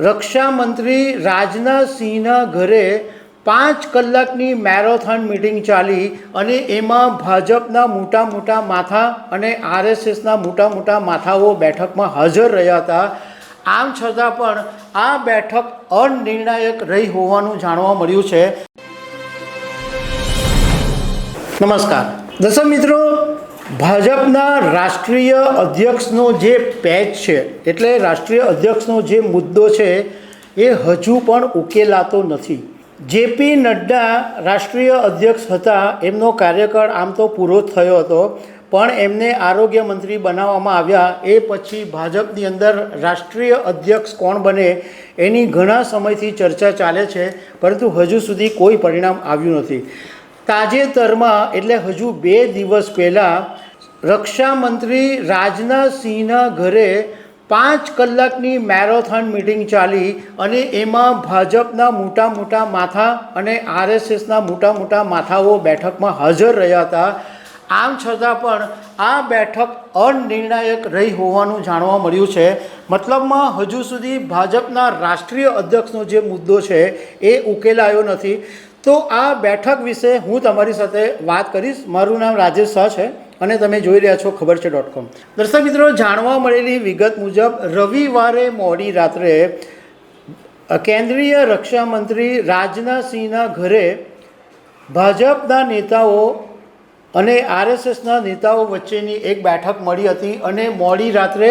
રક્ષામંત્રી રાજનાથસિંહના ઘરે પાંચ કલાકની મેરેથોન મિટિંગ ચાલી અને એમાં ભાજપના મોટા મોટા માથા અને આરએસએસના મોટા મોટા માથાઓ બેઠકમાં હાજર રહ્યા હતા. આમ છતાં પણ આ બેઠક અનિર્ણાયક રહી હોવાનું જાણવા મળ્યું છે. નમસ્કાર. દર્શક મિત્રો ભાજપના રાષ્ટ્રીય અધ્યક્ષનો જે પેચ છે, એટલે રાષ્ટ્રીય અધ્યક્ષનો જે મુદ્દો છે, એ હજુ પણ ઉકેલાતો નથી. જેપી નડ્ડા રાષ્ટ્રીય અધ્યક્ષ હતા, એમનો કાર્યકાળ આમ તો પૂરો થયો હતો, પણ એમને આરોગ્ય મંત્રી બનાવવામાં આવ્યા, એ પછી ભાજપની અંદર રાષ્ટ્રીય અધ્યક્ષ કોણ બને, એની ઘણા સમયથી ચર્ચા ચાલે છે, પરંતુ હજુ સુધી કોઈ પરિણામ આવ્યું નથી. તાજેતરમાં, એટલે હજુ બે દિવસ પહેલાં, રક્ષામંત્રી રાજનાથસિંહના ઘરે પાંચ કલાકની મેરોથોન મિટિંગ ચાલી અને એમાં ભાજપના મોટા મોટા માથા અને આરએસએસના મોટા મોટા માથાઓ બેઠકમાં હાજર રહ્યા હતા. આમ છતાં પણ આ બેઠક અનિર્ણાયક રહી હોવાનું જાણવા મળ્યું છે. મતલબમાં હજુ સુધી ભાજપના રાષ્ટ્રીય અધ્યક્ષનો જે મુદ્દો છે, એ ઉકેલાયો નથી. તો આ બેઠક વિશે હું તમારી સાથે વાત કરીશ. મારું નામ રાજેશ શાહ છે અને તમે જોઈ રહ્યા છો ખબર છે ડોટ કોમ. દર્શક મિત્રો, જાણવા મળેલી વિગત મુજબ રવિવારે મોડી રાત્રે કેન્દ્રીય રક્ષામંત્રી રાજનાથસિંહના ઘરે ભાજપના નેતાઓ અને આરએસએસના નેતાઓ વચ્ચેની એક બેઠક મળી હતી અને મોડી રાત્રે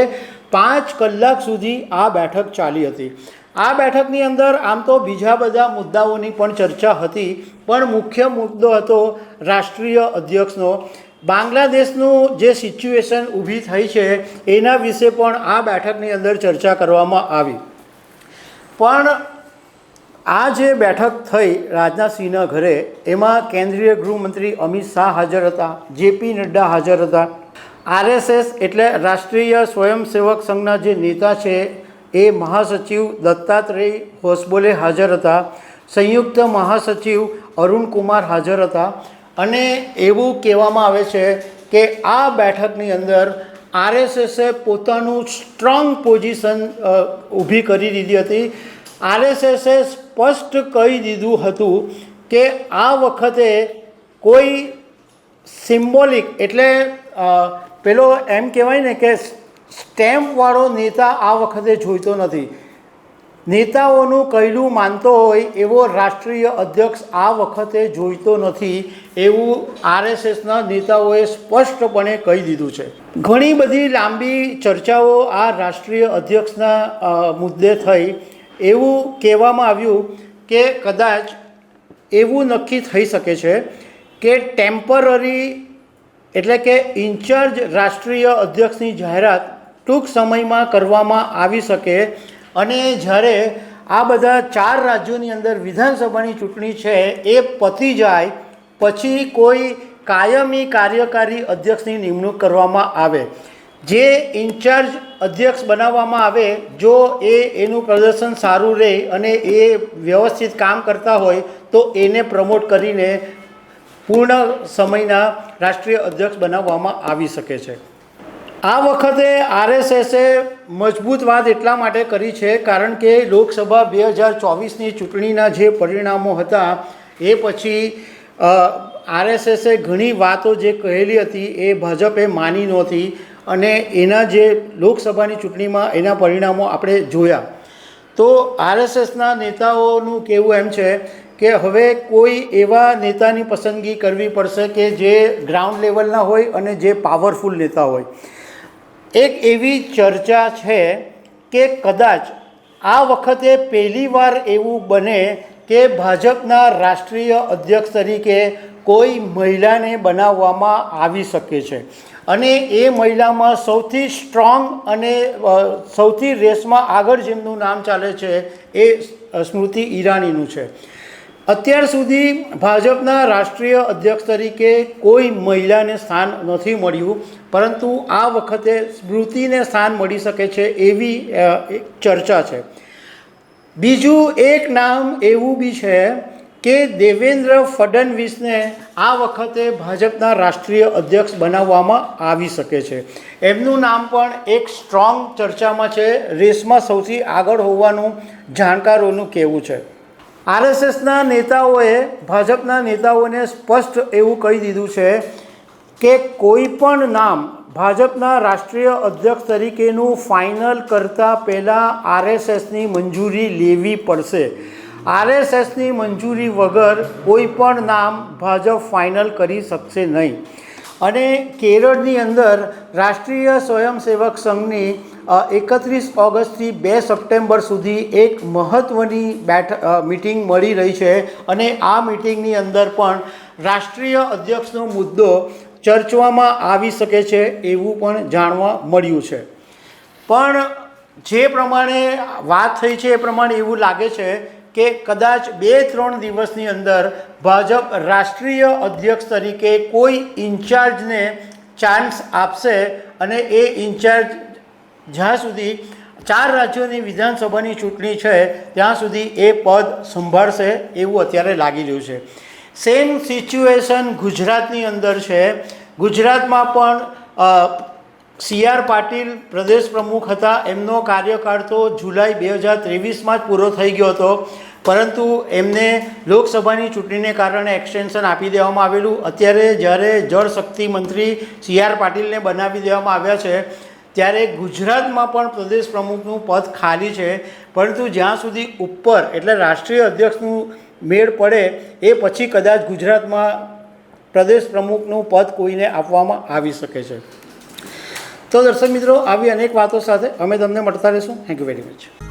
પાંચ કલાક સુધી આ બેઠક ચાલી હતી. આ બેઠકની અંદર આમ તો બીજા બધા મુદ્દાઓની પણ ચર્ચા હતી, પણ મુખ્ય મુદ્દો હતો રાષ્ટ્રીય અધ્યક્ષનો. બાંગ્લાદેશનું જે સિચ્યુએશન ઊભી થઈ છે, એના વિશે પણ આ બેઠકની અંદર ચર્ચા કરવામાં આવી. પણ આ જે બેઠક થઈ રાજનાથસિંહના ઘરે, એમાં કેન્દ્રીય ગૃહમંત્રી અમિત શાહ હાજર હતા, જેપી નડ્ડા હાજર હતા. આરએસએસ એટલે રાષ્ટ્રીય સ્વયંસેવક સંઘના જે નેતા છે એ મહાસચિવ દત્તાત્રેય હોસબોલે હાજર હતા. સંયુક્ત મહાસચિવ અરુણ કુમાર હાજર હતા. અને એવું કહેવામાં આવે છે કે આ બેઠકની અંદર આરએસએસે પોતાનું સ્ટ્રોંગ પોઝિશન ઊભી કરી દીધી હતી. આરએસએસે સ્પષ્ટ કહી દીધું હતું કે આ વખતે કોઈ સિમ્બોલિક એટલે પેલો એમ કહેવાય ને કે સ્ટેમ્પવાળો નેતા આ વખતે જોઈતો નથી. નેતાઓનું કહેલું માનતો હોય એવો રાષ્ટ્રીય અધ્યક્ષ આ વખતે જોઈતો નથી એવું આરએસએસના નેતાઓએ સ્પષ્ટપણે કહી દીધું છે. ઘણી બધી લાંબી ચર્ચાઓ આ રાષ્ટ્રીય અધ્યક્ષના મુદ્દે થઈ. એવું કહેવામાં આવ્યું કે કદાચ એવું નક્કી થઈ શકે છે કે ટેમ્પરરી એટલે કે ઇન્ચાર્જ રાષ્ટ્રીય અધ્યક્ષની જાહેરાત ટૂંક સમયમાં કરવામાં આવી શકે અને જ્યારે આ બધા ચાર રાજ્યોની અંદર વિધાનસભાની ચૂંટણી છે, એ પતી જાય, પછી કોઈ કાયમી કાર્યકારી અધ્યક્ષની નિમણૂક કરવામાં આવે. જે ઇન્ચાર્જ અધ્યક્ષ બનાવવામાં આવે, જો એ એનું પ્રદર્શન સારું રહે અને એ વ્યવસ્થિત કામ કરતા હોય, તો એને પ્રમોટ કરીને પૂર્ણ સમયના રાષ્ટ્રીય અધ્યક્ષ બનાવવામાં આવી શકે છે. આ વખતે આરએસએસે મજબૂત વાત એટલા માટે કરી છે કારણ કે લોકસભા બે હજાર ચોવીસની ચૂંટણીના જે પરિણામો હતા, એ પછી આરએસએસે ઘણી વાતો જે કહેલી હતી એ ભાજપે માની નહોતી અને એના જે લોકસભાની ચૂંટણીમાં એના પરિણામો આપણે જોયા. તો આરએસએસના નેતાઓનું કહેવું એમ છે કે હવે કોઈ એવા નેતાની પસંદગી કરવી પડશે કે જે ગ્રાઉન્ડ લેવલના હોય અને જે પાવરફુલ નેતા હોય. એક એવી ચર્ચા છે કે કદાચ આ વખતે પહેલીવાર એવું બને કે ભાજપના રાષ્ટ્રીય અધ્યક્ષ તરીકે કોઈ મહિલાને બનાવવામાં આવી શકે છે. અને એ મહિલામાં સૌથી સ્ટ્રોંગ અને સૌથી રેસમાં આગળ જેમનું નામ ચાલે છે એ સ્મૃતિ ઈરાનીનું છે. અત્યાર સુધી ભાજપના રાષ્ટ્રીય અધ્યક્ષ તરીકે કોઈ મહિલાને સ્થાન નથી મળ્યું, પરંતુ આ વખતે સ્મૃતિને સ્થાન મળી શકે છે એવી ચર્ચા છે. બીજું એક નામ એવું બી છે કે દેવેન્દ્ર ફડણવીસને આ વખતે ભાજપના રાષ્ટ્રીય અધ્યક્ષ બનાવવામાં આવી શકે છે. એમનું નામ પણ એક સ્ટ્રોંગ ચર્ચામાં છે. રેસમાં સૌથી આગળ હોવાનું જાણકારોનું કહેવું છે. આરએસએસના નેતાઓએ, ભાજપના નેતાઓને સ્પષ્ટ એવું કહી દીધું છે કે કોઈ પણ નામ ભાજપના રાષ્ટ્રીય અધ્યક્ષ તરીકેનું ફાઇનલ કરતાં પહેલાં આરએસએસની મંજૂરી લેવી પડશે. આરએસએસની મંજૂરી વગર કોઈ પણ નામ ભાજપ ફાઇનલ કરી શકશે નહીં. અને કેરળની અંદર રાષ્ટ્રીય સ્વયંસેવક સંઘની એકત્રીસ ઓગસ્ટથી બે સપ્ટેમ્બર સુધી એક મહત્ત્વની બેઠક મિટિંગ મળી રહી છે અને આ મિટિંગની અંદર પણ રાષ્ટ્રીય અધ્યક્ષનો મુદ્દો ચર્ચવામાં આવી શકે છે એવું પણ જાણવા મળ્યું છે. પણ જે પ્રમાણે વાત થઈ છે એ પ્રમાણે એવું લાગે છે કે કદાચ બે ત્રણ દિવસની અંદર ભાજપ રાષ્ટ્રીય અધ્યક્ષ તરીકે કોઈ ઇન્ચાર્જને ચાન્સ આપશે અને એ ઇન્ચાર્જ જ્યાં સુધી ચાર રાજ્યોની વિધાનસભાની ચૂંટણી છે, ત્યાં સુધી એ પદ સંભાળશે એવું અત્યારે લાગી રહ્યું છે. સેમ સિચ્યુએશન ગુજરાતની અંદર છે. ગુજરાતમાં પણ સી આર પાટીલ પ્રદેશ પ્રમુખ હતા. એમનો કાર્યકાળ તો જુલાઈ બે હજાર ત્રેવીસમાં જ પૂરો થઈ ગયો હતો. પરંતુ એમને લોકસભાની ચૂંટણીને કારણે એક્સટેન્શન આપી દેવામાં આવેલું. અત્યારે જ્યારે જળશક્તિ મંત્રી સી આર પાટીલને બનાવી દેવામાં આવ્યા છે ત્યારે ગુજરાતમાં પણ પ્રદેશ પ્રમુખનું પદ ખાલી છે, પરંતુ જ્યાં સુધી ઉપર એટલે રાષ્ટ્રીય અધ્યક્ષનું મેળ પડે એ પછી કદાચ ગુજરાતમાં પ્રદેશ પ્રમુખનું પદ કોઈને આપવામાં આવી શકે છે. તો દર્શક મિત્રો, આવી અનેક વાતો સાથે અમે તમને મળતા રહીશું. Thank you very much